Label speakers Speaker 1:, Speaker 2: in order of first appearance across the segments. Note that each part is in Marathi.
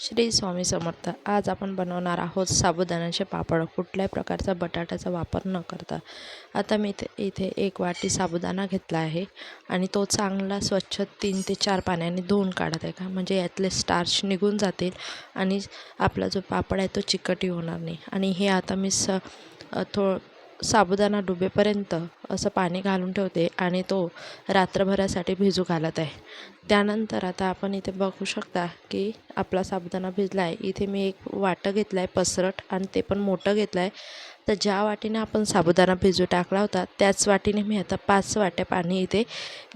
Speaker 1: श्री स्वामी समर्थ आज आपण बनवणार आहोत साबुदाण्याचे पापड. कुठल्याही प्रकारचा बटाट्याचा वापर न करता. आता मी इथे इथे एक वाटी साबुदाणा घेतला आहे आणि तो चांगला स्वच्छ तीन ते चार पाण्याने धुवून काढत आहे का? म्हणजे यातले स्टार्च निघून जातील आणि आपला जो पापड आहे तो चिकटही होणार नाही. आणि हे आता मी स थो साबुदाणा डुबेपर्यंत असं पाणी घालून ठेवते आणि तो रात्रभरासाठी भिजू घालत आहे. त्यानंतर आता आपण इथे बघू शकता की आपला साबुदाणा भिजला आहे इथे मी एक वाटं घेतलं आहे पसरट आणि ते पण मोठं घेतलं आहे तर ज्या वाटीने आपण साबुदाणा भिजू टाकला होता त्याच वाटीने मी आता पाच वाट्या पाणी इथे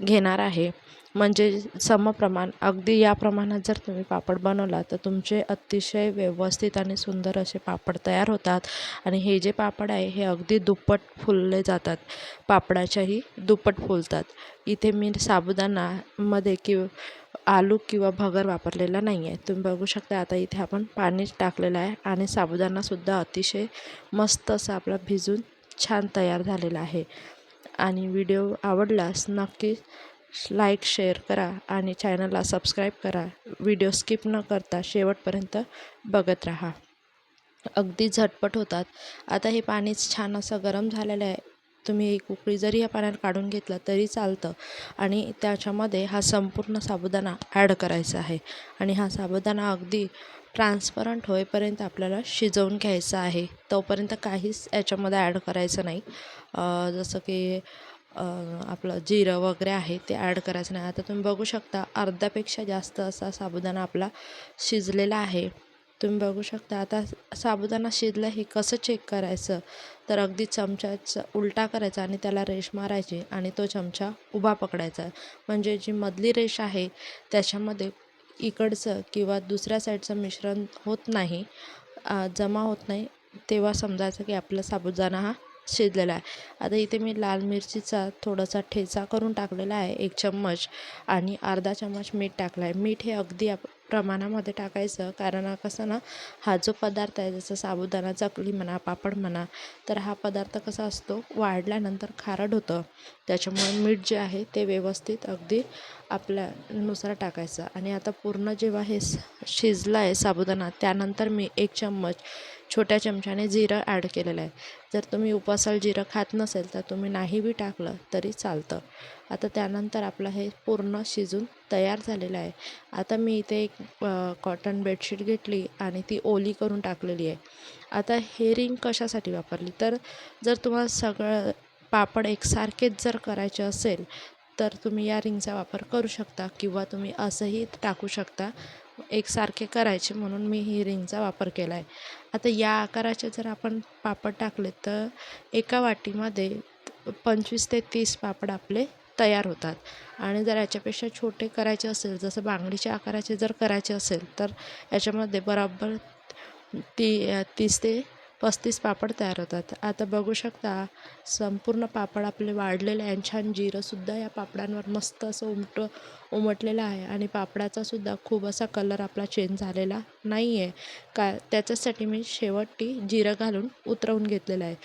Speaker 1: घेणार आहे. म्हणजे समप्रमाण अगदी या प्रमाणात जर तुम्ही पापड बनवला तर तुमचे अतिशय व्यवस्थित आणि सुंदर असे पापड तयार होतात. आणि हे जे पापड आहे हे अगदी दुप्पट फुलले जातात. पापडाच्याही दुप्पट फुलतात. इथे मी साबुदाणामध्ये किंवा आलू किंवा भगर वापरलेला नाही आहे तुम्ही बघू शकता आता इथे आपण पाणी टाकलेलं आहे आणि साबुदाणासुद्धा अतिशय मस्त असा आपला भिजून छान तयार झालेला आहे. आणि व्हिडिओ आवडल्यास नक्की लाईक शेअर करा आणि चॅनलला सबस्क्राईब करा. व्हिडिओ स्किप न करता शेवटपर्यंत बघत राहा. अगदी झटपट होतात. आता हे पाणीच छान असं गरम झालेलं आहे. तुम्ही एक उकळी जरी या पाण्यात काढून घेतलं तरी चालतं. आणि त्याच्यामध्ये हा संपूर्ण साबुदाणा ॲड करायचा आहे. आणि हा साबुदाणा अगदी ट्रान्सपरंट होईपर्यंत आपल्याला शिजवून घ्यायचा आहे. तोपर्यंत काहीच याच्यामध्ये ॲड करायचं नाही. जसं की आपलं जिरं वगैरे आहे ते ॲड करायचं नाही. आता तुम्ही बघू शकता अर्ध्यापेक्षा जास्त असा साबुदाणा आपला शिजलेला आहे. तुम्ही बघू शकता आता साबुदाणा शिजला हे कसं चेक करायचं? तर अगदी चमच्याचा उलटा करायचा आणि त्याला रेश मारायची आणि तो चमचा उभा पकडायचा. म्हणजे जी मधली रेष आहे त्याच्यामध्ये इकडचं किंवा दुसऱ्या साईडचं मिश्रण होत नाही जमा होत नाही तेव्हा समजायचं की आपला साबुदाणा हा शिजलेला आहे. आता इथे मी लाल मिरचीचा थोडासा ठेचा करून टाकलेला आहे एक चम्मच. आणि अर्धा चम्मच मीठ टाकला आहे. मीठ हे अगदी आप प्रमाणामध्ये टाकायचं. कारण कसं ना हा जो पदार्थ आहे जसं साबुदाणा चकली म्हणा पापड म्हणा तर हा पदार्थ कसा असतो वाढल्यानंतर खारट होतं. त्याच्यामुळे मीठ जे आहे ते व्यवस्थित अगदी आपल्यानुसार टाकायचं. आणि आता पूर्ण जेव्हा हे शिजलं आहे साबुदाणा त्यानंतर मी एक चम्मच छोट्या चमच्याने जिरं ॲड केलेलं आहे. जर तुम्ही उपासाल जिरं खात नसेल तर तुम्ही नाही बी टाकलं तरी चालतं. आता त्यानंतर आपलं हे पूर्ण शिजून तयार झालेलं आहे. आता मी इथे एक कॉटन बेडशीट घेतली आणि ती ओली करून टाकलेली आहे. आता हे रिंग कशासाठी वापरली? तर जर तुम्हाला सगळं पापड एकसारखेच जर करायचे असेल तर तुम्ही या रिंगचा वापर करू शकता किंवा तुम्ही असंही टाकू शकता. एकसारखे करायचे म्हणून मी ही रिंगचा वापर केला आहे. आता या आकाराचे जर आपण पापड टाकले तर एका वाटीमध्ये पंचवीस ते तीस पापड आपले तयार होतात. आणि जर याच्यापेक्षा छोटे करायचे असेल जसं बांगडीच्या आकाराचे जर करायचे असेल तर याच्यामध्ये बरोबर ती तीस ते पस्तीस पापड तयार होतात. आता बघू शकता संपूर्ण पापड आपले वाढलेले आहे छान जिरंसुद्धा या पापडांवर मस्त असं उमटं उमटलेलं आहे आणि पापडाचासुद्धा खूप असा कलर आपला चेंज झालेला नाही आहे का त्याच्यासाठी मी शेवटी जिरं घालून उतरवून घेतलेलं आहे.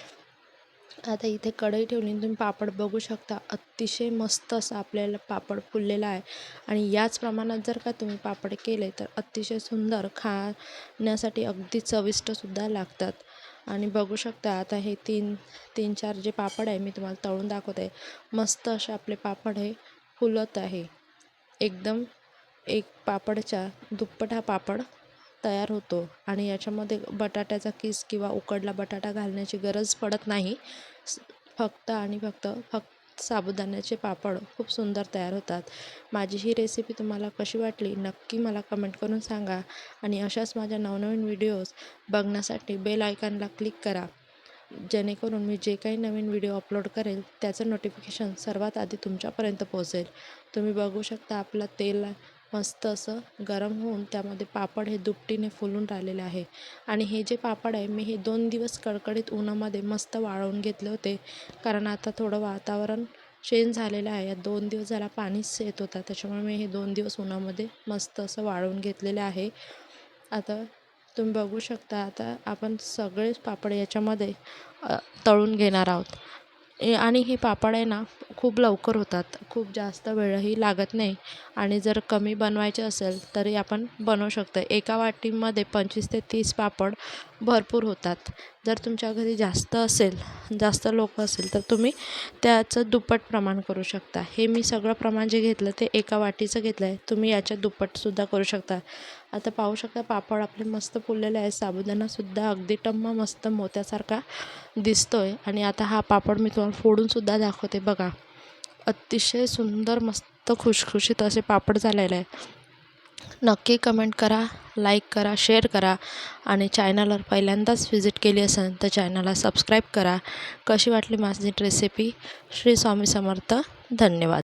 Speaker 1: आता इथे कढई ठेवली तुम्ही पापड बघू शकता अतिशय मस्त असं आपल्याला पापड फुललेला आहे. आणि याच प्रमाणात जर का तुम्ही पापड केले तर अतिशय सुंदर खाण्यासाठी अगदी चविष्टसुद्धा लागतात. आणि बघू शकता आता हे तीन तीन चार जे पापड आहे मी तुम्हाला तळून दाखवत. आहे मस्त असे आपले पापड हे फुलत आहे. एकदम एक पापडच्या दुप्पट हा पापड तयार होतो आणि याच्यामध्ये बटाट्याचा किस किंवा उकडला बटाटा घालण्याची गरज पडत नाही. फक्त आणि फक्त फक्त साबुदाण्याचे पापड खूप सुंदर तयार होतात. माझी ही रेसिपी तुम्हाला कशी वाटली नक्की मला कमेंट करून सांगा आणि अशाच माझ्या नवनवीन व्हिडिओज बघण्यासाठी बेल आयकॉनला क्लिक करा. जेणेकरून मी जे काही नवीन व्हिडिओ अपलोड करेल त्याचं नोटिफिकेशन सर्वात आधी तुमच्यापर्यंत पोहोचेल. तुम्ही बघू शकता आपलं तेल मस्त असं गरम होऊन त्यामध्ये पापड हे दुपटीने फुलून राहिलेले आहे. आणि हे जे पापड आहे मी हे दोन दिवस कडकडीत उन्हामध्ये मस्त वाळवून घेतले होते. कारण आता थोडं वातावरण चेंज झालेलं आहे. या दोन दिवस झाला पाणीच येत होता. त्याच्यामुळे मी हे दोन दिवस उन्हामध्ये मस्त असं वाळवून घेतलेले आहे. आता तुम्ही बघू शकता आता आपण सगळेच पापड याच्यामध्ये तळून घेणार आहोत. ए आणि हे पापड आहे ना खूप लवकर होतात. खूप जास्त वेळही लागत नाही. आणि जर कमी बनवायचे असेल तरी आपण बनवू शकतो. एका वाटीमध्ये पंचवीस ते तीस पापड भरपूर होतात. जर तुमच्या घरी जास्त असेल जास्त लोक असेल तर तुम्ही त्याचं दुप्पट प्रमाण करू शकता. हे मी सगळं प्रमाण जे घेतलं ते एका वाटीचं घेतलं आहे तुम्ही याच्या दुप्पटसुद्धा करू शकता. आता पाहू शकता पापड आपले मस्त फुललेले आहे साबुदाणासुद्धा अगदी टम्म मस्त मोत्यासारखा दिसतो आहे आणि आता हा पापड मी तुम्हाला फोडूनसुद्धा दाखवते बघा. अतिशय सुंदर मस्त खुशखुशीत असे पापड झालेले आहे नक्की कमेंट करा लाईक करा शेअर करा. आणि चॅनलवर पहिल्यांदाच व्हिजिट केली असेल तर चॅनलला सबस्क्राईब करा. कशी वाटली माझी रेसिपी श्री स्वामी समर्थ. धन्यवाद.